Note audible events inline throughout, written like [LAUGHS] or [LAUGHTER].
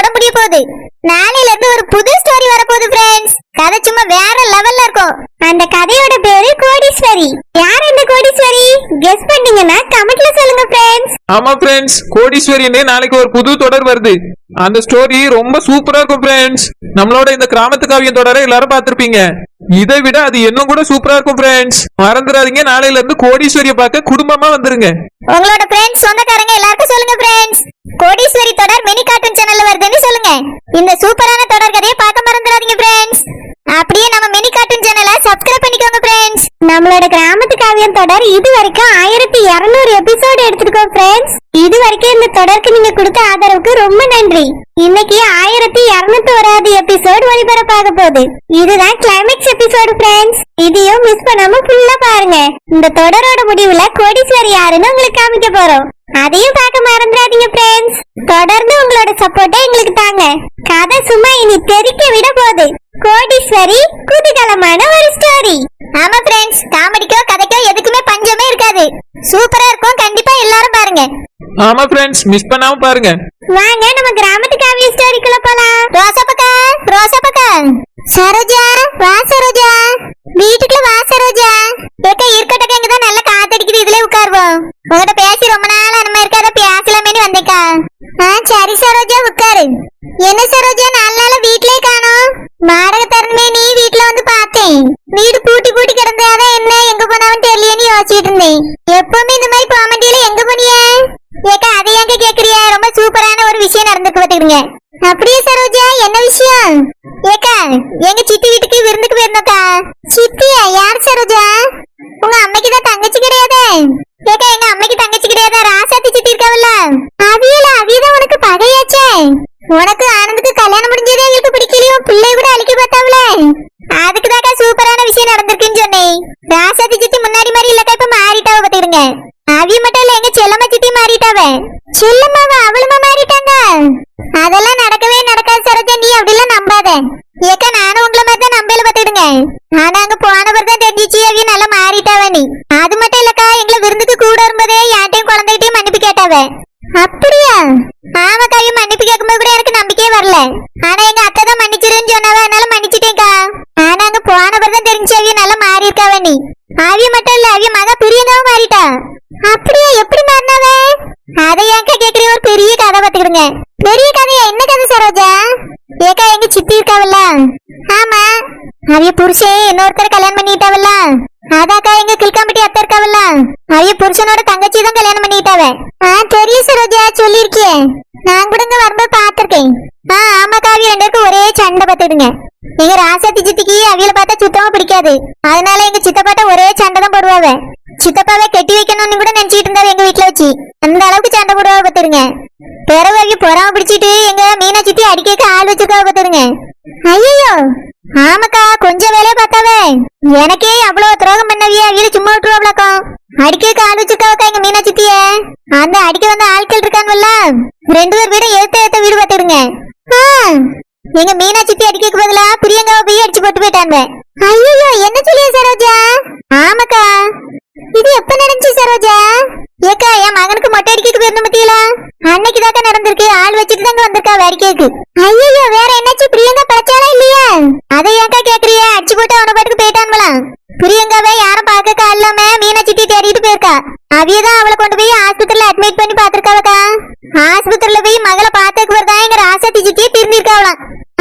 தொடர் முடிய போகுது. நாளையில இருந்து ஒரு புது ஸ்டோரி வரப்போகுது ஃப்ரெண்ட்ஸ் கதை சும்மா வேற லெவல்ல இருக்கும். அந்த கதையோட பேரு கோடீஸ்வரி. யார் இந்த கோடீஸ்வரி? கெஸ் பண்ணீங்கன்னா கமெண்ட்ல சொல்லுங்க ஃப்ரெண்ட்ஸ் ஆமா ஃப்ரெண்ட்ஸ் கோடீஸ்வரின்னு நாளைக்கு ஒரு புது தொடர் வருது. அந்த ஸ்டோரி ரொம்ப சூப்பரா இருக்கும் ஃப்ரெண்ட்ஸ் நம்மளோட இந்த கிராமத்து காவியம் தொடரை எல்லாரும் பார்த்திருப்பீங்க. இதை விட அது இன்னும் கூட சூப்பரா இருக்கும் ஃப்ரெண்ட்ஸ் மறந்துடாதீங்க. நாளையில இருந்து கோடீஸ்வரியை பார்க்க குடும்பமா வந்துருங்க. உங்களோட ஃப்ரெண்ட்ஸ் சொந்தக்காரங்க எல்லாருக்கும் சொல்லுங்க ஃப்ரெண்ட்ஸ் கோடீஸ்வரி தொடர் மினி கார்ட்டூன் சேனல்ல வருதுன்னு சொல்லுங்க. இந்த சூப்பரான தொடர் கதையை பார்க்க மறந்துடாதீங்க ஃப்ரெண்ட்ஸ் அப்படியே நம்ம மினி கார்ட்டூன் சேனலை சப்ஸ்கிரைப் பண்ணிக்கோங்க ஃப்ரெண்ட்ஸ் நம்மளோட கிராமத்து காவியம் தொடர் இது வரைக்கும் ஆயிரத்தி இருநூறு எபிசோடு எடுத்துருக்கோம் ஃப்ரெண்ட்ஸ் இது வரைக்கும் இந்த தொடருக்கு நீங்க கொடுத்த ஆதரவுக்கு ரொம்ப நன்றி. இன்னைக்கு ஆயிரத்தி இருநூத்தி ஓராவது எபிசோடு ஒளிபரப்பாக போகுது. இதுதான் கிளைமேக்ஸ் எபிசோடு ஃப்ரெண்ட்ஸ் இதையும் மிஸ் பண்ணாம ஃபுல்லா பாருங்க. இந்த தொடரோட முடிவுல கோடீஸ்வரி யாருன்னு உங்களுக்கு காமிக்க போறோம். அதையும் பார்க்க மறந்துடாதீங்க ஃப்ரெண்ட்ஸ் தொடர்ந்து உங்களோட சப்போர்ட்டை எங்களுக்கு தாங்க. கதை சும்மா இனி தெரிக்க விட போகுது. கோடீஸ்வரி குதூகலமான ஒரு ஸ்டோரி ஆமா ஃப்ரெண்ட்ஸ் காமெடிக்கோ கதைக்கோ எதுக்குமே பஞ்சமே இருக்காது. சூப்பரா இருக்கும். கண்டிப்பா எல்லாரும் பாருங்க. ஆமா ஃப்ரெண்ட்ஸ் மிஸ் பண்ணாம பாருங்க. வாங்க நம்ம கிராமத்து காவிய ஸ்டோரிக்குள்ள போலாம். ரோசா பக்கா ரோசா பக்கா சரோஜா வா சரோஜா. வீட்டுக்குள்ள வா சரோஜா. ஏக்கா இருக்கட்டக்க இங்க தான் காத்தடிக்குது. இதுல உட்காருவோம். உங்ககிட்ட பேசி ரொம்ப நாள் அனுமதி இருக்காத பேசலாமேனு வந்தேக்கா ஆ சரி சரோஜா உட்காரு. என்ன சரோஜா நாலு நாள் வீட்லயே காணோம் வாடகை தரணுமே நீ வீட்ல வந்து பார்த்தேன் வீடு பூட்டி பூட்டி கிடந்தாதான் என்ன எங்க போனாவும் தெரியலையேன்னு யோசிச்சுட்டு இருந்தேன் எப்பவுமே இந்த மாதிரி போக மாட்டியில எங்க போனியே ஏக்கா அதை ஏங்க கேக்குறிய ரொம்ப சூப்பரான ஒரு விஷயம் நடந்துக்கு பாத்துக்கிடுங்க அப்படியே சரோஜா என்ன விஷயம் ஏக்கா எங்க சித்தி வீட்டுக்கு விருந்துக்கு போயிருந்தோக்கா சித்தியா யார் சரோஜா உங்க அம்மைக்கு தான் தங்கச்சி கிடையாதே ஏக்கா எங்க அம்மைக்கு தங்கச்சி கிடையாதா ராசாத்தி சித்தி இருக்காவல்ல அவியல அவியதான் உனக்கு பகையாச்சே உனக்கு ஆனந்துக்கு கல்யாணம் முடிஞ்சதே எங்களுக்கு பிடிக்கலையோ? பிள்ளை கூட அழிக்க பார்த்தாவில. அதுக்குதாக்கா சூப்பரான விஷயம் நடந்திருக்குன்னு சொன்னேன். ராசாத்தி சித்தி முன்னாடி மாதிரி இல்லக்கா இப்ப மாறிட்டாவ பாத்துக்கிடுங்க அவிய மட்டும் இல்ல எங்க செல்லம்மா சித்தி மாறிட்டாவ. செல்லம்மாவா அவளுமா மாறிட்டாங்க. அதெல்லாம் நடக்கவே நடக்காது சரோஜா நீ அப்படிலாம் நம்பாத. ஏக்கா நானும் உங்களை மாதிரி தான் நம்பல பாத்துக்கிடுங்க ஆனா அங்க போன பிறகு தான் தெரிஞ்சிச்சு அவிய நல்லா மாறிட்டாவ நீ அது மட்டும் இல்லக்கா எங்களை விருந்துக்கு கூட வரும்போதே யார்ட்டையும் குழந்தைகிட்டயும் மன்னிப்பு கேட்டாவ அப்படியா ஆமாக்கா அவிய மன்னிப்பு கேட்கும்போது கூட எனக்கு நம்பிக்கையே வரல ஆனா எங்க அத்தை தான் மன்னிச்சிருன்னு சொன்னாவ அதனால மன்னிச்சிட்டேன்க்கா ஆனா அங்க போன பிறகு தான் தெரிஞ்சு அவிய நல்லா மாறி இருக்காவ நீ அவிய மட்டும் இல்ல அவிய மகா பிரியங்காவும் மாறிட்டா அப்படியா எப்படி மாறினாவ அதை ஏன்க்கா கேக்குறீ ஒரு பெரிய கதை பாத்துக்கிடுங்க பெரிய கதையா? என்ன கதை சரோஜா? ஏக்கா எங்க சித்தி இருக்காவல்ல? ஆமா. அவிய புருஷே இன்னொருத்தர் கல்யாணம் பண்ணிட்டாவல்ல அதாக்கா எங்க கில்காம்பட்டி அத்தை இருக்காவல்ல? அவிய புருஷனோட தங்கச்சி தான் கல்யாணம் பண்ணிட்டாவ ஆ தெரியும் சரோஜா சொல்லியிருக்கியே. நான் கூட இங்க வரும்போது பாத்திருக்கேன் ஆ ஆமாக்கா காவி ரெண்டுக்கும் ஒரே சண்டை பாத்துடுங்க எங்க ராசாத்தி சித்திக்கு அவியல பார்த்தா சுத்தமா பிடிக்காது. அதனால எங்க சித்தப்பாட்ட ஒரே சண்டை தான் போடுவாவ. சித்தப்பாவை கட்டி வைக்கணும்னு கூட நினைச்சிட்டு இருந்தாரு எங்க வீட்டுல வச்சு. அந்த அளவுக்கு சண்டை போடுவா பாத்துருங்க பிறகு பொறாம பிடிச்சிட்டு எங்க மீனா சித்தி அடிக்க ஆள் வச்சிருக்கா பார்த்துருங்க ஐயோ ஆமாக்கா கொஞ்சம் வேலையை பார்த்தாவே. எனக்கே அவ்வளவு துரோகம் பண்ணவியா வீடு சும்மா விட்டுருவாங்களாக்கா அடிக்க ஆள் வச்சிருக்காவக்கா எங்க மீனா சித்திய அந்த அடிக்க வந்த ஆட்கள் இருக்காங்கல்ல ரெண்டு பேர் வீடு எடுத்த எடுத்த வீடு பார்த்துருங்க எங்க மீனா சித்தி அடிக்க பதிலா பிரியங்காவை போய் அடிச்சு போட்டு போயிட்டாங்க. ஐயோ என்ன சொல்லியா சரோஜா? ஆமாக்கா. இது எப்ப நடந்துச்சு சரோஜா? ஏக்கா என் மகனுக்கு மொட்டை அடிக்க போயிருந்த மத்தியில அன்னைக்கு தாக்க நடந்திருக்கு. ஆள் வச்சுட்டு தாங்க வந்திருக்கா வேடிக்கைக்கு. ஐயோ வேற என்னாச்சு? பிரியங்கா பழச்சாலா இல்லையா? அதை ஏக்கா கேக்குறிய அடிச்சு போட்டு அவன பாட்டுக்கு போயிட்டான்வலாம் பிரியங்காவை யாரும் பாக்க இல்லாம மீனா சித்தி தேடிட்டு போயிருக்கா. அவியதான் அவளை கொண்டு போய் ஆஸ்பத்திரியில அட்மிட் பண்ணி பாத்திருக்காவக்கா ஆஸ்பத்திரியில போய் மகளை பாத்துக்கு வருதா? எங்க ராசாத்தி சித்தியே திருந்திருக்காவலாம்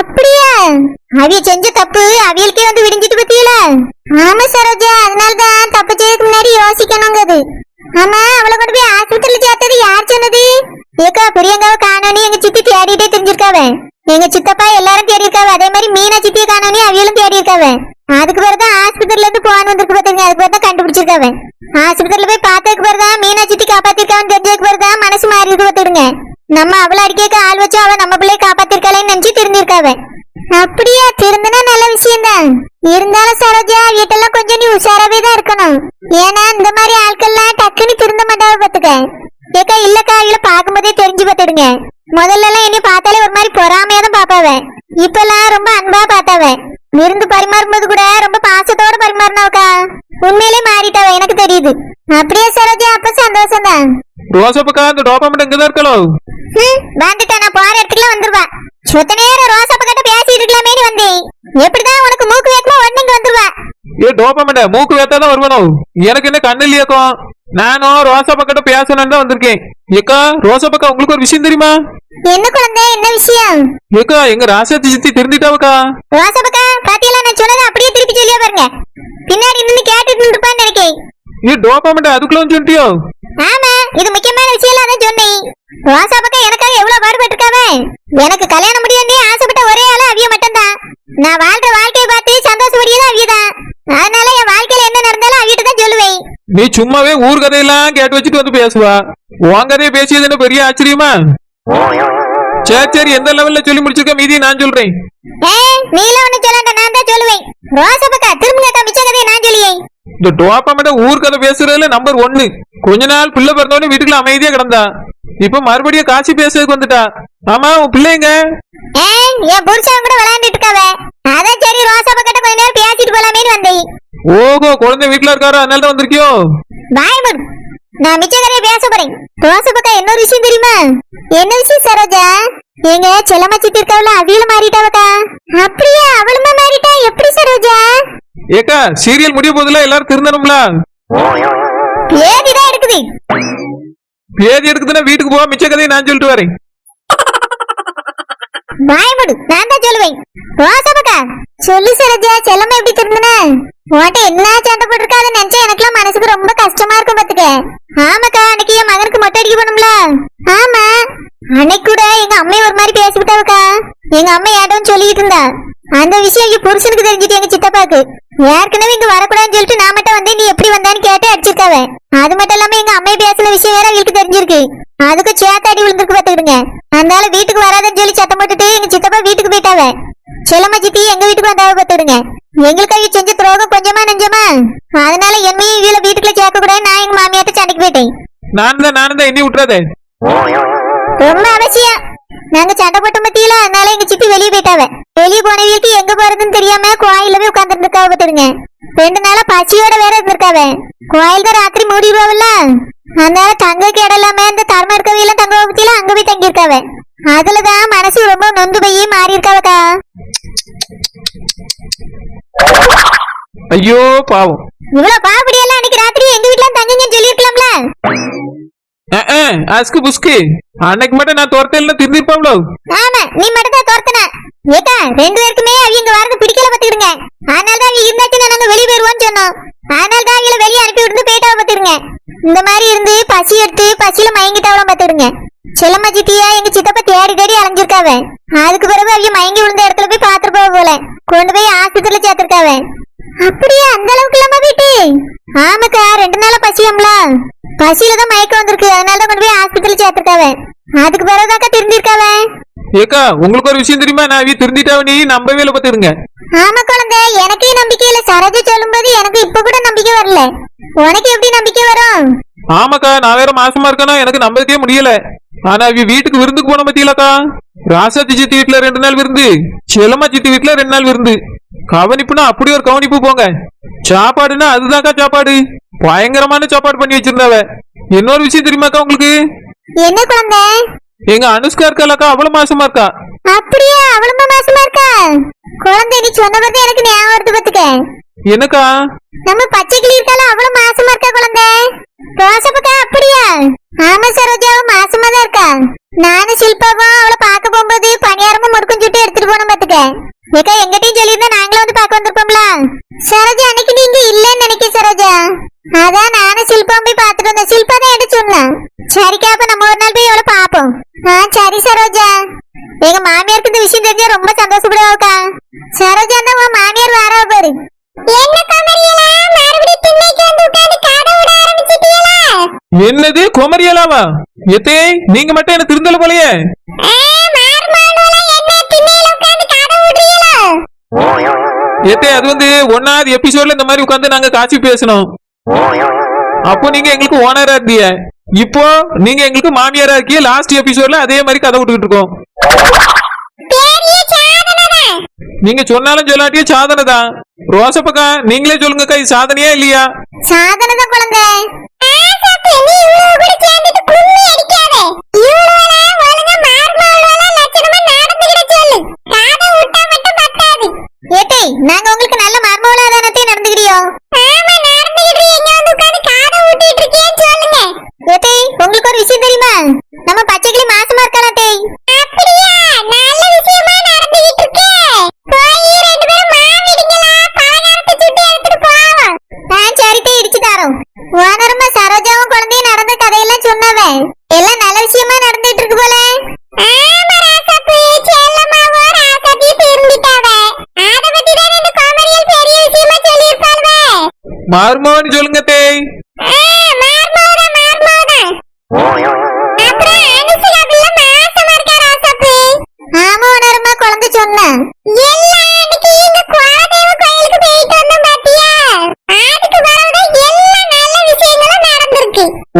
அப்படியா? அவிய செஞ்ச தப்பு அவியலுக்கே வந்து விடிஞ்சிட்டு பத்தியில ஆமா சரோஜா. அதனாலதான் தப்பு செய்யறதுக்கு முன்னாடி யோசிக்கணுங்கிறது. ஆமா அவளை கொண்டு போய் ஆஸ்பத்திரியில சேர்த்தது யார் சொன்னது? ஏக்கா பிரியங்காவை காணோன்னு எங்க சித்தி தேடிட்டே தெரிஞ்சிருக்காவ. எங்க சித்தப்பா எல்லாரும் தேடி இருக்காவ அதே மாதிரி மீனா சித்தியை காணோன்னு அவியலும் தேடி இருக்காவ அதுக்கு பிறகுதான் ஆஸ்பத்திரியில இருந்து போன் வந்திருக்கு பாத்தீங்க அதுக்கு பிறகு தான் கண்டுபிடிச்சிருக்காவ. ஆஸ்பத்திரியில போய் பார்த்ததுக்கு பிறகுதான் மீனா சித்தி காப்பாத்திருக்காவன்னு தெரிஞ்சதுக்கு பிறகுதான் மனசு மாறி இருக்கு பாத்துடுங்க நம்ம அவளை அடிக்க ஆள் வச்சு அவளை நம்ம பிள்ளைய காப்பாத்திருக்காளேன்னு நினைச்சு தெரிஞ்சிருக்காவன் அப்படியா? திருந்தினா நல்ல விஷயம் தான் இருந்தாலும் சரோஜா வீட்டெல்லாம் கொஞ்சம் நீ உஷாராவே தான் இருக்கணும். ஏன்னா இந்த மாதிரி ஆட்கள்லாம் டக்குன்னு திருந்த மாட்டாவை பாத்துக்க. ஏக்கா இல்லக்கா இல்ல பாக்கும்போதே தெரிஞ்சு பாத்துடுங்க. முதல்ல எல்லாம் என்னை பார்த்தாலே ஒரு மாதிரி பொறாமையா தான் பாப்பாவ இப்பெல்லாம் ரொம்ப அன்பா பார்த்தாவேன் விருந்து பரிமாறும்போது கூட ரொம்ப பாசத்தோட பரிமாறினாவுக்கா. உண்மையிலே மாறிட்டாவ எனக்கு தெரியுது. அப்படியே சரோஜா அப்ப சந்தோஷம் தான். ரோசப்பக்கா அந்த டோபாமெண்ட் இங்கதான் இருக்கலோ? ஹம், வந்துட்டா நான் போற இடத்துக்குள்ள வந்துருவா சொத்த நேரம் ரோசா பக்கத்துல பேசிட்டு இருக்கலாமேனு வந்தேன். எப்படிதான் உனக்கு மூக்கு வேக்கமா உடனே இங்க வந்துருவா? ஏ டோபாமெண்ட் மூக்கு வேத்தாதான் வருவனும் எனக்கு என்ன கண்ணு இல்லையாக்கும் நானும் ரோசா பக்கிட்ட பேசணும்னு தான் வந்திருக்கேன். ஏக்கா ரோசா பக்கா உங்களுக்கு ஒரு விஷயம் தெரியுமா? என்ன குழந்தை என்ன விஷயம்? ஏக்கா எங்க ராசாத்தி சித்தி திருந்திட்டாவக்கா ரோசா பக்கா பாத்தியெல்லாம் நான் சொன்னதை அப்படியே திருப்பி சொல்லியா பாருங்க. பின்னாடி ஏ டோபாமெண்ட் அதுக்குள்ள சொல்லிட்டியோ? ஆமா இது முக்கியமான விஷயம் அதான் சொன்னேன். ரோசா பக்கம் எனக்காக எவ்வளவு பாடுபட்டு இருக்காவ எனக்கு கல்யாணம் முடியும் ஆசைப்பட்ட ஒரே ஆளு அவிய மட்டும்தான். நான் வாழ்ற வாழ்க்கையை பார்த்து சந்தோஷப்படியதான் அவியதான் அதனால என் வாழ்க்கையில என்ன நடந்தாலும் அவியிட்ட தான் சொல்லுவேன். நீ சும்மாவே ஊர் கதையெல்லாம் கேட்டு வச்சுட்டு வந்து பேசுவா? உன் கதையை பேசியது என்ன பெரிய ஆச்சரியமா? சரி சரி எந்த லெவல்ல சொல்லி முடிச்சிருக்க மீதி நான் சொல்றேன். ஏய் நீலாம் ஒண்ணு சொல்லாண்ட நான் தான் சொல்லுவேன். ரோசா பக்கா மிச்ச கதையை நான் சொல்லியேன் இந்த டோப்பாமெண்ட ஊர் கதை பேசுறதுல நம்பர் ஒன்னு கொஞ்ச நாள் பிள்ளை பிறந்தோடனே வீட்டுக்குள்ள அமைதியா கிடந்தா. இப்ப மறுபடியும் காசி பேசுறதுக்கு வந்துட்டா. ஆமா உன் பிள்ளைங்க? என் புருஷன் கூட விளையாண்டுட்டு இருக்காவ. அதான் சரி ரோசா பக்கட்ட கொஞ்ச நேரம் பேசிட்டு போலாமேன்னு வந்தேன். ஓஹோ குழந்தை வீட்டுல இருக்காரு? அதனால தான் வந்திருக்கியோ? பாய் நான் மிச்ச கதையை பேச போறேன். ரோசா இன்னொரு விஷயம் தெரியுமா? என்ன விஷயம் சரோஜா? எங்க செல்லம்மா சித்தி இருக்கவள அவியல மாறிட்டாவக்கா. அப்படியா அவளுமா மாறிட்டா? எப்படி சரோஜா? ஏக்கா சீரியல் முடிய போதுல எல்லாரும் திருந்தணும்ல? ஏதிதான் இருக்குது பேதி எடுக்குதுன்னா வீட்டுக்கு போவா? மிச்ச கதையை நான் சொல்லிட்டு வரேன். பயப்படு. நான் தான் சொல்லுவேன். ரோசபக்கா சொல்லு சரோஜா. செல்லம்மா எப்படி திருந்தன? உன்கிட்ட என்ன சண்டை போட்டிருக்காத நினைச்சா எனக்குலாம் மனசுக்கு ரொம்ப கஷ்டமா இருக்கும் பாத்துக்க. ஆமாக்கா அன்னைக்கு என் மகனுக்கு மொட்டை அடிக்க போனோம்ல. ஆமா. அன்னைக்கு கூட எங்க அம்மை ஒரு மாதிரி பேசிவிட்டாவுக்கா. எங்க அம்மா ஏட்டவும் சொல்லிட்டு இருந்தா. அந்த விஷயம் என் புருஷனுக்கு தெரிஞ்சுட்டு எங்க சித்தப்பாக்கு ஏற்கனவே இங்க வரக்கூடாதுன்னு சொல்லிட்டு நான் மட்டும் வந்தேன் நீ எப்படி வந்தான்னு கேட்டு அடிச்சிருக்காவ. அது மட்டும் இல்லாம எங்க அம்மை பேசின விஷயம் வேற அவங்களுக்கு தெரிஞ்சிருக்கு. அதுக்கு சேத்தாடி விழுந்திருக்கு பாத்துக்கிடுங்க அதனால வீட்டுக்கு வராதுன்னு சொல்லி சத்தம் போட்டுட்டு எங்க சித்தப்பா வீட்டுக்கு போயிட்டாவ. செல்லம்மா சித்தி எங்க வீட்டுக்கு வந்தாவ பாத்துடுங்க எங்களுக்கு அவங்க செஞ்ச துரோகம் கொஞ்சமா நெஞ்சமா? அதனால என்னையும் இவள வீட்டுக்குள்ள சேர்க்க கூட நான் எங்க மாமியாட்ட சண்டைக்கு போயிட்டேன். நான் தான் நானும் தான் எண்ணி விட்டுறாதே. ரொம்ப அவசியம். நாங்க சண்டை போட்டோம் பத்தியில அதனால எங்க சித்தி வெளியே போயிட்டாவ. வெளியே போனவங்களுக்கு எங்க போறதுன்னு தெரியாம கோயில்ல போய் உட்கார்ந்து இருந்திருக்காவ பாத்துடுங்க ரெண்டு நாளா பசியோட வேற இருந்திருக்காவ. கோயில் தான் ராத்திரி மூடிடுவாவில்ல அதனால தங்கக்கு இடம் இல்லாம இந்த தர்ம இருக்கவையில தங்க பத்தியில அங்க போய் தங்கியிருக்காவ. அதுலதான் மனசு ரொம்ப நொந்து போய் மாறி இருக்காவக்கா ஐயோ பாவம். இவ்வளவு பாவப்படியெல்லாம் அன்னைக்கு ராத்திரி அஸ்கு புஸ்கு. அன்னைக்கு மட்டும் நான் துரத்தையில திருந்திருப்பாங்களோ ஆமா நீ மட்டும் தான் துரத்துன. ஏக்கா ரெண்டு பேருக்குமே அவங்க வரது பிடிக்கல பாத்துக்கிடுங்க அதனால தான் அவங்க இருந்தாச்சுன்னா நாங்க வெளியே போயிருவோம்னு சொன்னோம். அதனால தான் அவங்கள வெளியே அனுப்பி விட்டு போயிட்டா பாத்துருங்க இந்த மாதிரி இருந்து பசி எடுத்து பசியில மயங்கிட்டாவலாம் பாத்துக்கிடுங்க செல்லம்மா சித்தியா எங்க சித்தப்பா தேடி தேடி அலைஞ்சிருக்காவ. அதுக்கு பிறகு அவங்க மயங்கி விழுந்த இடத்துல போய் பாத்துருப்பாவ போல. கொண்டு போய் ஆஸ்பத்திரியில சேர்த்திருக்காவ. அப்படியே? அந்த அளவுக்கு இல்லாம போயிட்டு ஆமாக்கா ரெண்டு நாளா பசியம்ல. பசியில தான் மயக்கம் வந்திருக்கு. அதனால தான் கொண்டு போய் ஆஸ்பத்திரியில சேர்த்திருக்காவ. அதுக்கு பிறகுதாக்கா திருந்திருக்காவ? ஏக்கா உங்களுக்கு ஒரு விஷயம் தெரியுமா? நான் இவ திருந்திட்டாவ நீ நம்பவே இல்லை பாத்துருங்க ஆமா குழந்தை எனக்கே நம்பிக்கை இல்ல. சரோஜா சொல்லும்போது எனக்கு இப்ப கூட நம்பிக்கை வரல. உனக்கு எப்படி நம்பிக்கை வரும்? ஆமாக்கா நான் வேற மாசமா இருக்கேனா? எனக்கு நம்பவே முடியல. ஆனா இவ வீட்டுக்கு விருந்துக்கு போன பத்தியிலக்கா. ராசாத்தி சித்தி வீட்டுல ரெண்டு நாள் விருந்து. செல்லம்மா சித்தி வீட்டுல ரெண்டு நாள் விருந்து. கவனிப்புனா அப்படி ஒரு கவனிப்பு போங்க. சாப்பாடுனா அதுதான்க்கா சாப்பாடு. பயங்கரமான சாப்பாடு பண்ணி வச்சிருந்தாவ. இன்னொரு விஷயம் தெரியுமாக்கா உங்களுக்கு? என்ன குழந்தை? எங்க அனுஷ்கா இருக்காளக்கா அவ்வளவு மாசமா இருக்கா? அப்படியே அவ்வளவு மாசமா இருக்கா? குழந்தை நீ சொன்ன போது எனக்கு ஞாபகம் வருது பாத்துக்க என்னக்கா? நம்ம பச்சை கிளி இருக்கால அவ்வளவு மாசமா இருக்கா குழந்தை? ரோசப்பக்கா அப்படியா? ஆமா சரோஜாவும் மாசமா தான் இருக்கா. நானும் சில்பாவும் அவளை பார்க்க போகும்போது பணியாரமும் முறுக்கும் சுட்டு எடுத்துட்டு போனோம் பாத்துக்க ஏக்கா எங்கிட்டயும் சொல்லியிருந்தா நாங்களும் வந்து பார்க்க வந்திருப்போம்ல. சரோஜா அன்னைக்கு நீங்க இல்லைன்னு நினைக்கிறேன் சரோஜா. அதான் நானும் சில்பாவும் போய் பார்த்துட்டு வந்தேன். சில்பா தான் எடுத்து சொன்னான். சரிக்கா அப்ப நம்ம ஒரு நாள் போய் அவளை பார்ப்போம். ஆ சரி சரோஜா. எங்க மாமியாருக்கு இந்த விஷயம் தெரிஞ்சா ரொம்ப சந்தோஷப்படுவாக்கா சரோஜா தான் உன் மாமியார் வாரா பாரு. என்னது குமரியலாவா? எத்தே நீங்க மட்டும் என்ன திருந்தல போலயே? எத்தே அது வந்து ஒன்னாவது எபிசோட்ல இந்த மாதிரி உட்கார்ந்து நாங்க காட்சி பேசணும் அப்போ நீங்க எங்களுக்கு ஓனரா இருந்தீங்க. இப்போ நீங்க எங்களுக்கு மாமியாரா இருக்கீங்க. லாஸ்ட் எபிசோட்ல அதே மாதிரி கதை விட்டுக்கிட்டு இருக்கோம். நீங்க சொன்னாலும் சொல்லாட்டியும் சாதனை தான் ரோசப்பக்கா நீங்களே சொல்லுங்கக்கா இது சாதனையா இல்லையா? சாதனை தான் குழந்தை மார்மோன்னு சொல்லுங்க தேய்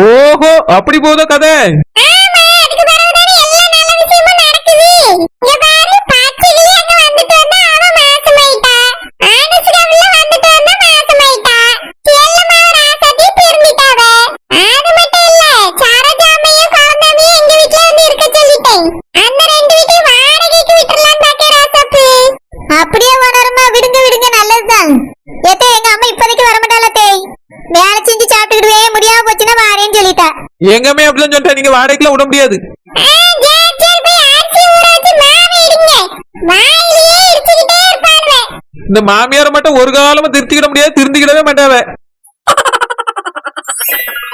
ஓஹோ அப்படி போதும் கதை. எங்கமே அப்படின்னு சொல்லிட்டேன் நீங்க வாடகைக்குலாம் விட முடியாது. இந்த மாமியாரை மட்டும் ஒரு காலமும் திருத்திக்கிட முடியாது திருந்திக்கிடவே மாட்டாவே. [LAUGHS]